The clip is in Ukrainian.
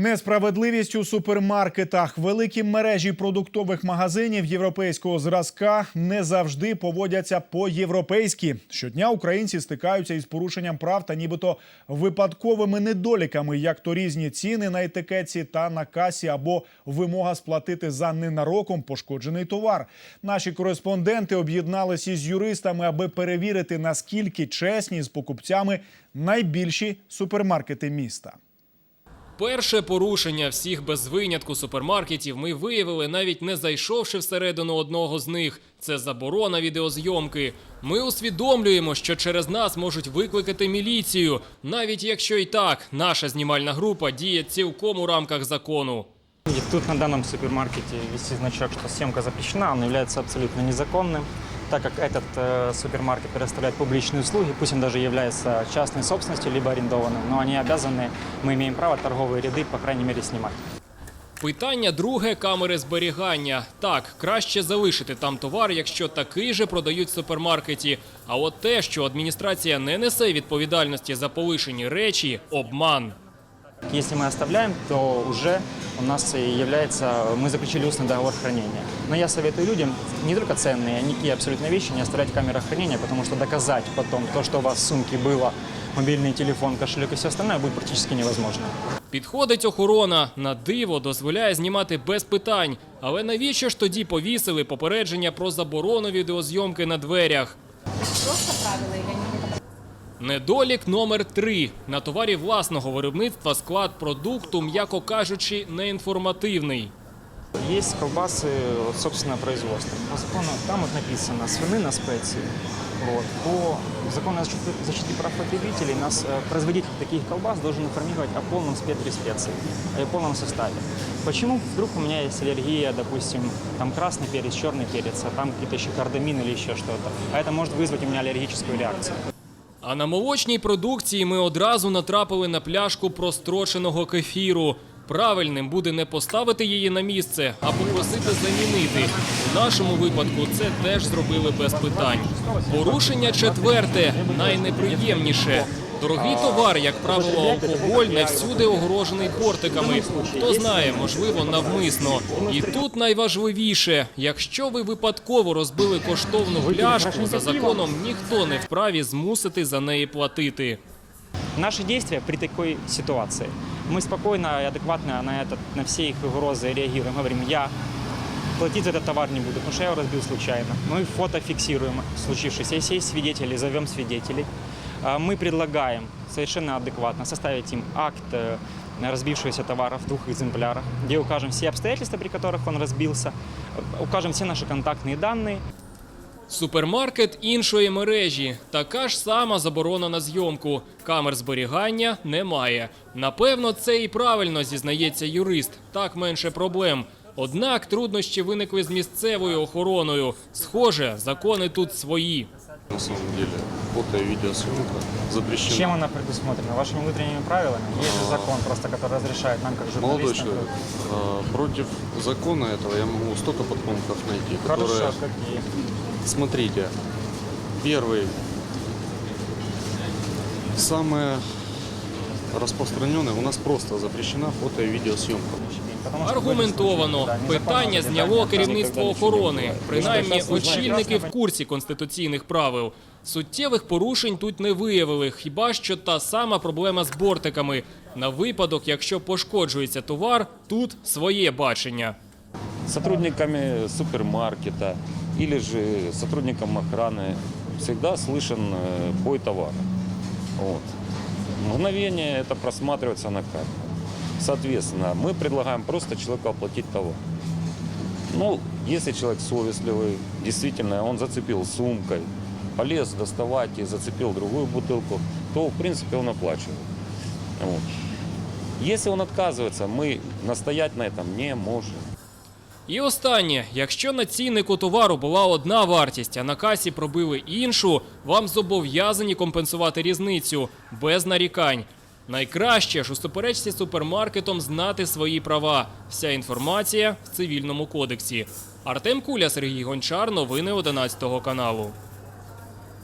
Несправедливість у супермаркетах. Великі мережі продуктових магазинів європейського зразка не завжди поводяться по-європейськи. Щодня українці стикаються із порушенням прав та нібито випадковими недоліками, як то різні ціни на етикетці та на касі, або вимога сплатити за ненароком пошкоджений товар. Наші кореспонденти об'єдналися із юристами, аби перевірити наскільки чесні з покупцями найбільші супермаркети міста. Перше порушення всіх без винятку супермаркетів ми виявили, навіть не зайшовши всередину одного з них. Це заборона відеозйомки. Ми усвідомлюємо, що через нас можуть викликати міліцію, навіть якщо і так наша знімальна група діє цілком у рамках закону. Тут на данном супермаркете висит значок, что съемка запрещена, он является абсолютно незаконным, так как этот э, супермаркет предоставляет публичные услуги, пусть он даже является частной собственностью либо арендованным, но они обязаны, мы имеем право торговые ряды, по крайней мере, снимать. Питання друге камери зберігання. Так, краще залишити там товар, якщо такий же продають в супермаркеті. А от те, що адміністрація не несе відповідальності за полишені речі, обман. Если мы оставляем, то уже у нас и является, мы заключили устный договор хранения. Но я советую людям не только ценные, а никакие абсолютно вещи не оставлять в камерах хранения, потому что доказать потом то, что у вас в сумке было, мобильный телефон, кошелек и все остальное, будет практически невозможно. Підходить охорона на диво, дозволяє знімати без питань. Але навіщо ж тоді повісили попередження про заборону відеозйомки на дверях? Просто правила или они какие-то Недолік номер три на товарі власного виробництва склад продукту, м'яко кажучи, неінформативний. Есть колбасы вот, собственного производства. По закону там вот написано свинина специи. Вот. По закону о защите, защите прав потребителей нас э, производитель таких колбас должен информировать о полном спектре специй, о полном составе. Почему вдруг у меня есть аллергия, допустим, там красный перец, черный перец, а там какие-то еще кардамин или еще что-то, а это может вызвать у меня аллергическую реакцию. А на молочній продукції ми одразу натрапили на пляшку простроченого кефіру. Правильним буде не поставити її на місце, а попросити замінити. У нашому випадку це теж зробили без питань. Порушення четверте найнеприємніше. Дорогий товар, як правило, алкоголь не всюди огорожений портиками. Хто знає, можливо, навмисно. І тут найважливіше: якщо ви випадково розбили коштовну пляшку, за законом ніхто не вправі змусити за неї платити. Наши действия при такой ситуации. Мы спокойно и адекватно на, этот, на все их угрозы реагируем. Говорим, я платить за этот товар не буду, потому что я его разбил случайно. Мы фото фиксируем случившееся. Если есть свидетели, зовем свидетелей. А Мы предлагаем совершенно адекватно составить им акт э, разбившегося товара в двух экземплярах, где укажем все обстоятельства, при которых он разбился, э, укажем все наши контактные данные, Супермаркет іншої мережі. Така ж сама заборона на зйомку. Камер зберігання немає. Напевно, це і правильно зізнається юрист. Так менше проблем. Однак труднощі виникли з місцевою охороною. Схоже, закони тут свої. На самом деле, фото и видеосъемка запрещена. Чем она предусмотрена? Вашими внутренними правилами? Есть же закон просто, который разрешает нам, как Молодой журналистам. человек, а, против закона этого я могу столько подпунктов найти, Хорошо, которые... какие? Смотрите, первый, самое распространенное, у нас просто запрещена фото и видеосъемка. Потому что Аргументовано Да, незаконно питання розглядання зняло наказів, керівництво коли нічого не охорони. буває. Принаймні, Ви ж прекрасно очільники знаєте. в курсі конституційних правил. Суттєвих порушень тут не виявили, хіба що та сама проблема з бортиками. На випадок, якщо пошкоджується товар, тут своє бачення. сотрудниками супермаркета или же сотрудником охраны всегда слышен э, бой товара. Вот. Мгновение это просматривается на камере. Соответственно, мы предлагаем просто человеку оплатить товар. Ну, если человек совестливый, действительно, он зацепил сумкой, полез доставать и зацепил другую бутылку, то, в принципе, он оплачивает. Вот. Если он отказывается, мы настоять на этом не можем. І останнє, якщо на ціннику товару була одна вартість, а на касі пробили іншу, вам зобов'язані компенсувати різницю без нарікань. Найкраще ж у суперечці супермаркетом знати свої права. Вся інформація в цивільному кодексі. Артем Куля, Сергій Гончар, новини 11 каналу.